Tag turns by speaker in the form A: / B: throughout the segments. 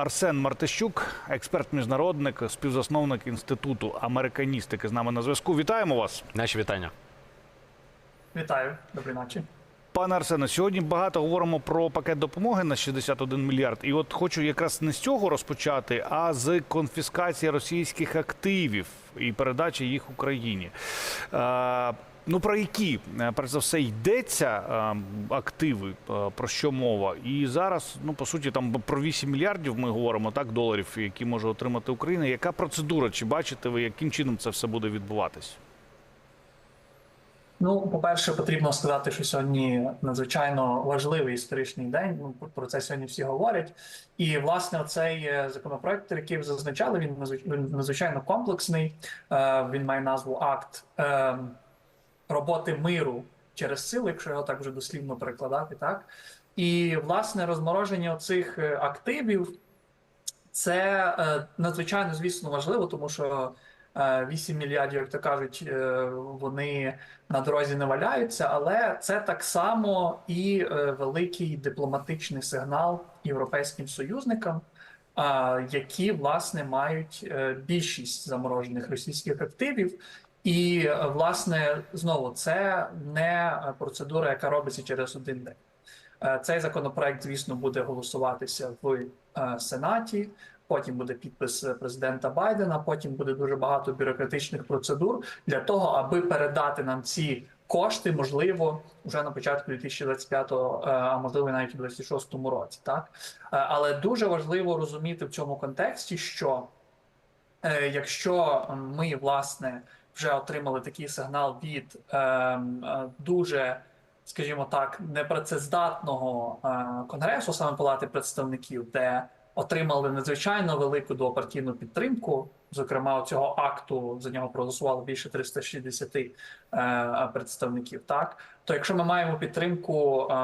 A: Арсен Мартищук, експерт-міжнародник, співзасновник інституту американістики. З нами на зв'язку. Вітаємо вас,
B: Наші вітання.
C: Вітаю, доброї ночі.
A: пане Арсене. Сьогодні багато говоримо про пакет допомоги на 61 мільярд. І от хочу якраз не з цього розпочати, а з конфіскації російських активів і передачі їх Україні. Ну про які е, перш за все йдеться е, активи, е, про що мова? І зараз, ну по суті, там про 8 мільярдів ми говоримо так доларів, які може отримати Україна. Яка процедура? Чи бачите ви, яким чином це все буде відбуватись?
C: Ну, по-перше, потрібно сказати, що сьогодні надзвичайно важливий історичний день. Ну про це сьогодні всі говорять. І власне цей законопроект, який ви зазначали, він надзвич- надзвичайно комплексний. Він має назву Акт е, роботи миру через силу, якщо його так вже дослівно перекладати, так і власне розмороження цих активів це е, надзвичайно, звісно, важливо, тому що е, 8 мільярдів, як то кажуть, е, вони на дорозі не валяються, але це так само і е, великий дипломатичний сигнал європейським союзникам, е, які власне мають е, більшість заморожених російських активів. І е, власне знову це не процедура, яка робиться через один день. Е, Цей законопроект, звісно, буде голосуватися в е, Сенаті. Потім буде підпис президента Байдена. Потім буде дуже багато бюрократичних процедур для того, аби передати нам ці кошти, можливо, вже на початку 2025-го, е, а можливо навіть у 2026 році. Так але дуже важливо розуміти в цьому контексті, що якщо ми власне вже отримали такий сигнал від ем, е, дуже скажімо так, непрацездатного е, конгресу, саме палати представників, де отримали надзвичайно велику двопартійну підтримку. Зокрема, цього акту за нього проголосувало більше 360 е, представників. Так то, якщо ми маємо підтримку е,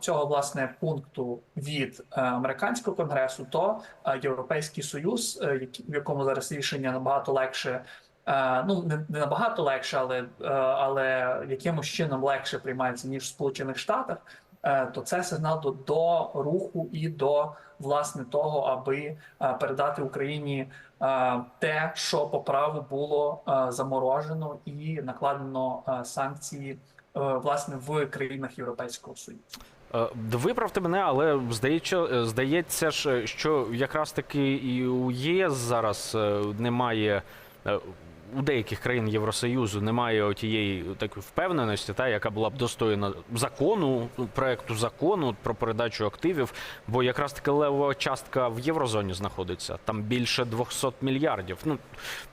C: цього власне пункту від е, американського конгресу, то е, європейський союз, е, в якому зараз рішення набагато легше ну не, набагато легше, але, е, але якимось чином легше приймається ніж в Сполучених Штатах, е, то це сигнал до, до руху і до власне того, аби е, передати Україні е, те, що по праву було е, заморожено і накладено е, санкції е, власне в країнах Європейського Союзу.
B: Е, Виправте мене, але здається, здається ж, що якраз таки і у ЄС зараз е, немає. У деяких країн Євросоюзу немає тієї такої впевненості, та яка була б достойна закону, проекту закону про передачу активів. Бо якраз таки левова частка в єврозоні знаходиться там більше 200 мільярдів. Ну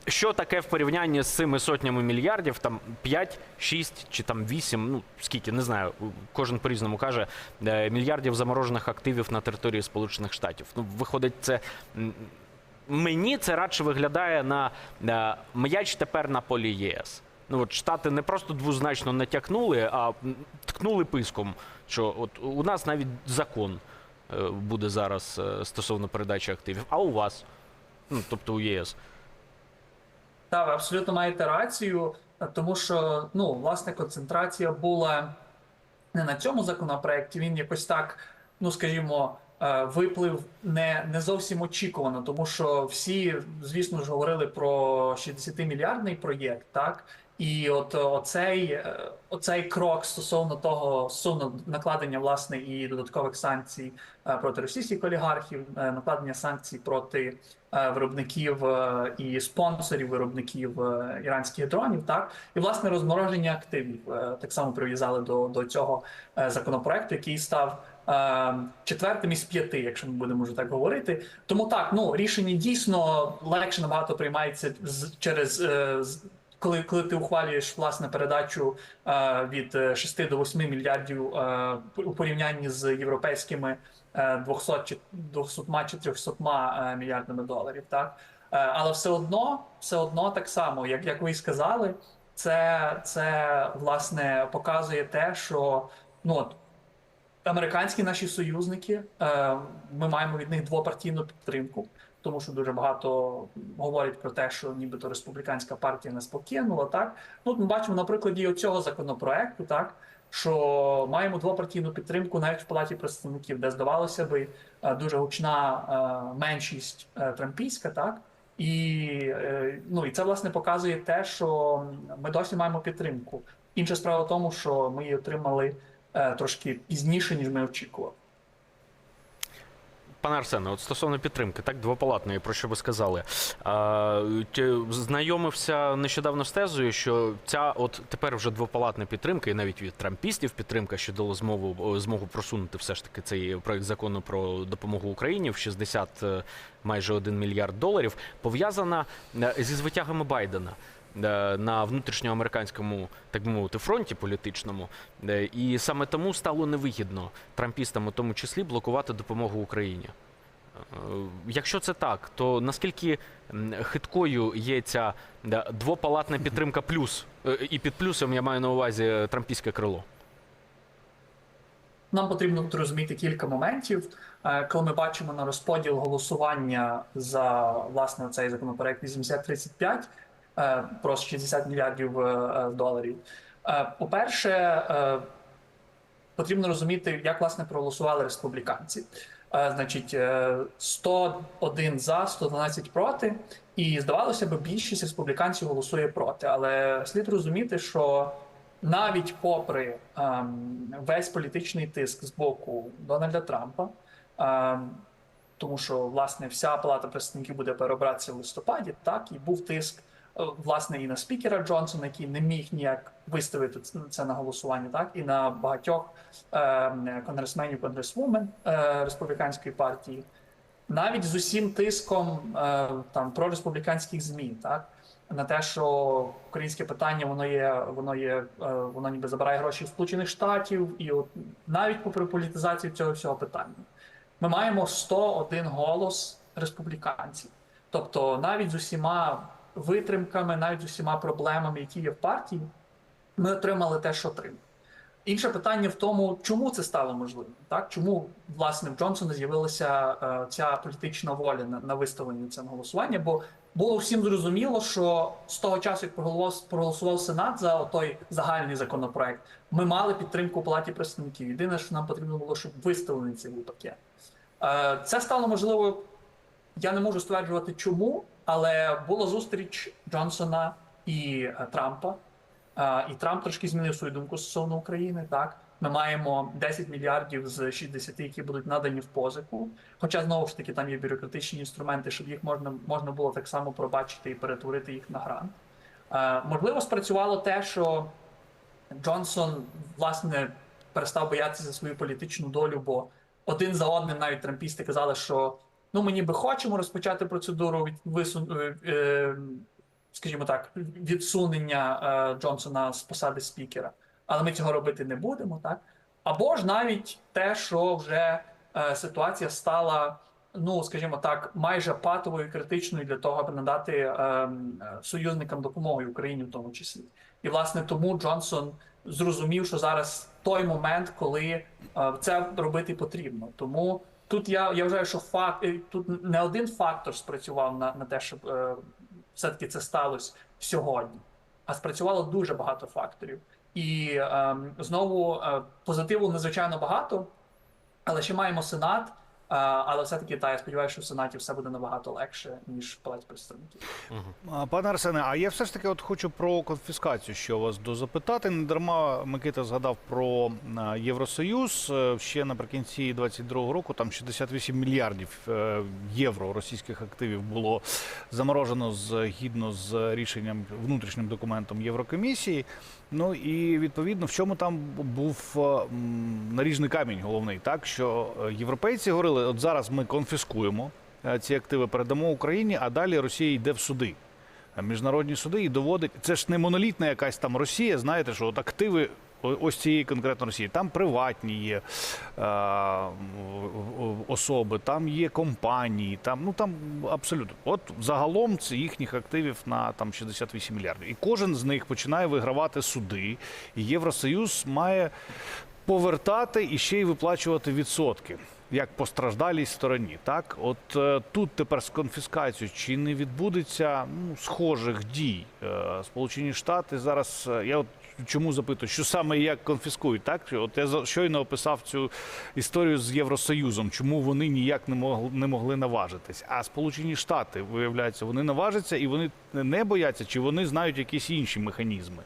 B: що таке в порівнянні з цими сотнями мільярдів? Там 5, 6 чи там 8, ну скільки не знаю. Кожен по різному каже е, мільярдів заморожених активів на території Сполучених Штатів. Ну виходить, це мені це радше виглядає на, на м'яч тепер на полі ЄС. Ну от штати не просто двозначно натякнули, а ткнули писком. Що от у нас навіть закон е, буде зараз е, стосовно передачі активів, а у вас, ну тобто у ЄС.
C: Так, ви абсолютно маєте рацію, тому що ну, власне, концентрація була не на цьому законопроекті. Він якось так, ну скажімо, е, виплив не, не зовсім очікувано, тому що всі, звісно ж, говорили про 60-мільярдний проєкт, так. І от оцей, е, оцей крок стосовно того стосовно накладення власне і додаткових санкцій е, проти російських олігархів, е, накладення санкцій проти е, виробників е, і спонсорів виробників е, іранських дронів, так і власне розмороження активів е, так само прив'язали до, до цього е, законопроекту, який став. Е, Четвертим із п'яти, якщо ми будемо вже так говорити, тому так ну рішення дійсно легше набагато приймається з через е, коли, коли ти ухвалюєш власне передачу е, від е, 6 до 8 мільярдів у порівнянні з європейськими е, 200 чи 200 чи 300 е, мільярдами доларів, так? Але все одно, все одно так само, як, як ви і сказали, це, це власне показує те, що ну от американські наші союзники, е, ми маємо від них двопартійну підтримку, тому що дуже багато говорять про те, що нібито республіканська партія нас покинула. Так, ну ми бачимо на прикладі цього законопроекту, так що маємо двопартійну підтримку навіть в палаті представників, де здавалося би е, дуже гучна е, меншість трампійська, так і ну і це власне показує те, що ми досі маємо підтримку. Інша справа в тому, що ми її отримали трошки пізніше, ніж ми очікували.
B: Пане Арсене, от стосовно підтримки, так двопалатної, про що ви сказали. Чи знайомився нещодавно з тезою, що ця от тепер вже двопалатна підтримка, і навіть від трампістів підтримка, що дало змогу змогу просунути все ж таки цей проект закону про допомогу Україні в 60 е, майже 1 мільярд доларів, пов'язана е, зі звитягами Байдена. Е, На внутрішньоамериканському, так би мовити, фронті політичному, Е, і саме тому стало невигідно трампістам, у тому числі, блокувати допомогу Україні. Е, Якщо це так, то наскільки хиткою є ця двопалатна підтримка плюс, і під плюсом я маю на увазі трампійське крило?
C: Нам потрібно тут розуміти кілька моментів. Коли ми бачимо на розподіл голосування за власне цей законопроект 8035 е, про 60 мільярдів е, е, доларів. Е, По-перше, е, потрібно розуміти, як власне проголосували республіканці. Е, Значить, е, 101 за, 112 проти, і здавалося б, більшість республіканців голосує проти. Але слід розуміти, що навіть попри ем, весь політичний тиск з боку Дональда Трампа, ем, тому що власне вся палата представників буде переобратися в листопаді, так і був тиск е, власне і на спікера Джонсона, який не міг ніяк виставити це на голосування, так? І на багатьох ем, конгресменів, конгресвумен е, республіканської партії, навіть з усім тиском е, там про республіканських змі, так? На те, що українське питання воно є, воно є, е, воно ніби забирає гроші в Сполучених Штатів, і от навіть попри політизацію цього всього питання, ми маємо 101 голос республіканців. Тобто, навіть з усіма витримками, навіть усіма проблемами, які є в партії, ми отримали те, що отримали. Інше питання в тому, чому це стало можливим, так чому власне в Джонсона з'явилася е, ця політична воля на, на виставлення цього голосування? Бо було всім зрозуміло, що з того часу, як проголосував, проголосував Сенат за той загальний законопроект, ми мали підтримку у палаті представників. Єдине, що нам потрібно було, щоб виставлений цей був пакет. Е, Це стало можливо. Я не можу стверджувати, чому, але була зустріч Джонсона і е, Трампа. Е, І Трамп трошки змінив свою думку стосовно України. Так, ми маємо 10 мільярдів з 60, які будуть надані в позику. Хоча знову ж таки там є бюрократичні інструменти, щоб їх можна можна було так само пробачити і перетворити їх на грант. Е, Можливо, спрацювало те, що Джонсон власне перестав боятися за свою політичну долю, бо один за одним навіть трампісти казали, що ну ми ніби хочемо розпочати процедуру від висун... е, е, скажімо так, відсунення е, Джонсона з посади спікера, але ми цього робити не будемо, так? Або ж навіть те, що вже е, ситуація стала, ну скажімо так, майже патовою критичною для того, аби надати е, союзникам допомоги Україні в тому числі. І власне тому Джонсон зрозумів, що зараз той момент, коли е, це робити потрібно. Тому тут я, я вважаю, що факт е, тут не один фактор спрацював на, на те, щоб е, все-таки це сталося сьогодні, а спрацювало дуже багато факторів. І е, знову е, позитиву надзвичайно багато, але ще маємо сенат. Але все-таки та я сподіваюся, що в сенаті все буде набагато легше ніж в палаті представників.
A: А, Пане Арсене, а я все ж таки от хочу про конфіскацію, що вас дозапитати. Не дарма Микита згадав про Євросоюз. Е, Ще наприкінці 22-го року там 68 мільярдів е, євро російських активів було заморожено згідно з рішенням внутрішнім документом Єврокомісії. Ну і відповідно, в чому там був наріжний камінь головний, так що е, європейці говорили, от зараз ми конфіскуємо е, ці активи, передамо Україні, а далі Росія йде в суди. Е, Міжнародні суди і доводить. Це ж не монолітна якась там Росія. Знаєте, що от активи ось цієї конкретно Росії. Там приватні є е, особи, там є компанії, там ну там абсолютно. От загалом це їхніх активів на там 68 мільярдів. І кожен з них починає вигравати суди. І Євросоюз має повертати і ще й виплачувати відсотки. Як постраждалій стороні, так от е, тут тепер з конфіскацією чи не відбудеться ну, схожих дій? Е, Сполучені Штати зараз е, я от чому запитую? Що саме як конфіскують? Так от я щойно описав цю історію з Євросоюзом. Чому вони ніяк не могли не могли наважитись? А Сполучені Штати виявляється, вони наважаться і вони не бояться, чи вони знають якісь інші механізми?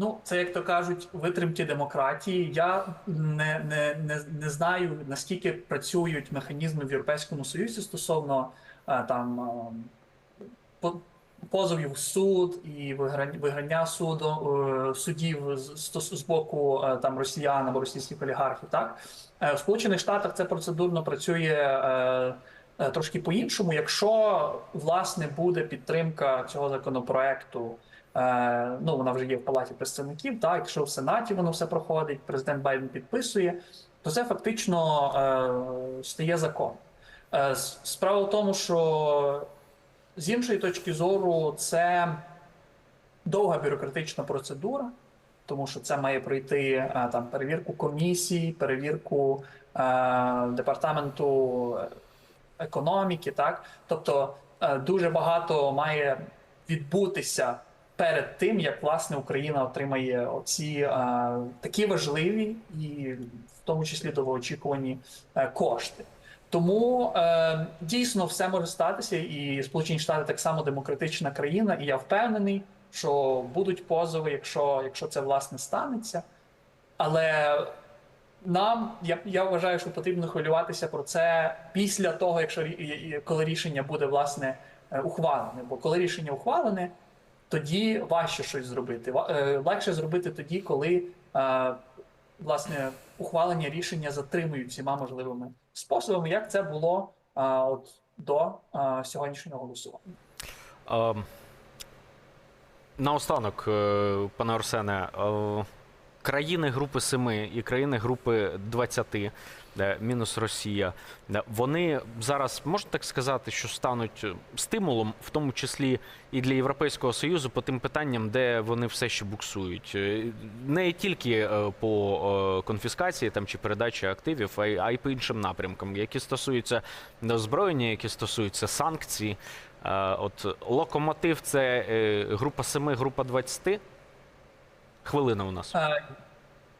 C: Ну, це як то кажуть, витримки демократії. Я не, не, не, не знаю наскільки працюють механізми в Європейському Союзі стосовно е, там е, по- позовів суд і виграння, суду е, судів з, боку там росіян або російських олігархів. Так в Сполучених Штатах це процедурно працює. Трошки по-іншому, якщо власне буде підтримка цього законопроекту ну, вона вже є в Палаті представників. Так, якщо в Сенаті воно все проходить, президент Байден підписує, то це фактично е, стає закон. Е, справа в тому, що з іншої точки зору, це довга бюрократична процедура, тому що це має пройти е, там перевірку комісій, перевірку е, департаменту економіки, так тобто е, дуже багато має відбутися перед тим, як власне Україна отримає оці е, такі важливі і в тому числі довгоочікувані е, кошти. Тому е, дійсно все може статися, і Сполучені Штати так само демократична країна, і я впевнений, що будуть позови, якщо, якщо це власне станеться. Але нам я, я вважаю, що потрібно хвилюватися про це після того, якщо коли рішення буде власне е, ухвалене. Бо коли рішення ухвалене, тоді важче щось зробити. Е, Легше зробити тоді, коли е, власне ухвалення рішення затримують всіма можливими способами, як це було е, от до сьогоднішнього голосування.
B: Um, Наостанок, пане Арсене, е, країни Групи 7 і країни Групи 20, е, мінус Росія, вони зараз, можна так сказати, що стануть е, стимулом, в тому числі і для Європейського Союзу, по тим питанням, де вони все ще буксують. Е, Не тільки е, по конфіскації там, чи передачі активів, а й, по іншим напрямкам, які стосуються озброєння, які стосуються санкцій. От локомотив це група 7, група 20. Хвилина у нас.
C: Е,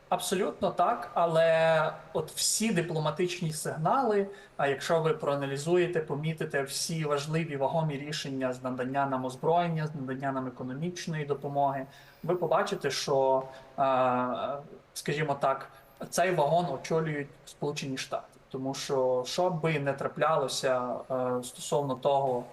C: Абсолютно так, але от всі дипломатичні сигнали, а якщо ви проаналізуєте, помітите всі важливі вагомі рішення з надання нам озброєння, з надання нам економічної допомоги, ви побачите, що, е, скажімо так, цей вагон очолюють Сполучені Штати, тому що що би не траплялося е, стосовно того,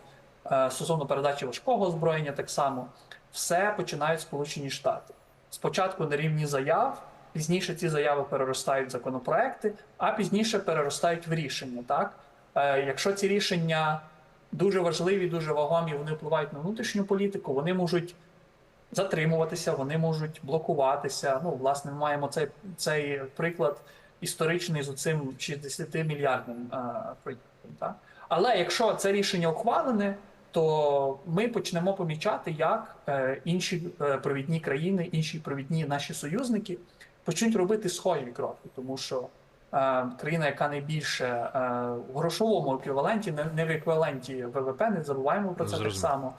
C: стосовно передачі важкого озброєння, так само все починають Сполучені Штати. Спочатку на рівні заяв, пізніше ці заяви переростають в законопроекти, а пізніше переростають в рішення. Так? Е, якщо ці рішення дуже важливі, дуже вагомі, вони впливають на внутрішню політику, вони можуть затримуватися, вони можуть блокуватися. Ну, власне, ми маємо цей, цей приклад історичний з цим 60 мільярдним е, проєктом. Так? Але якщо це рішення ухвалене, то ми почнемо помічати, як е, інші е, провідні країни, інші провідні наші союзники почнуть робити схожі кроки, тому що е, країна, яка найбільше в грошовому еквіваленті, не, в еквіваленті ВВП, не забуваємо про це так само.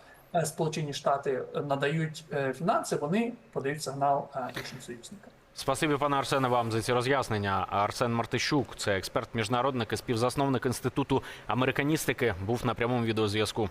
C: Сполучені Штати надають фінанси, вони подають сигнал іншим союзникам.
B: Спасибі, пане Арсене, вам за ці роз'яснення. Арсен Мартищук, це експерт міжнародник і співзасновник інституту американістики, був на прямому відеозв'язку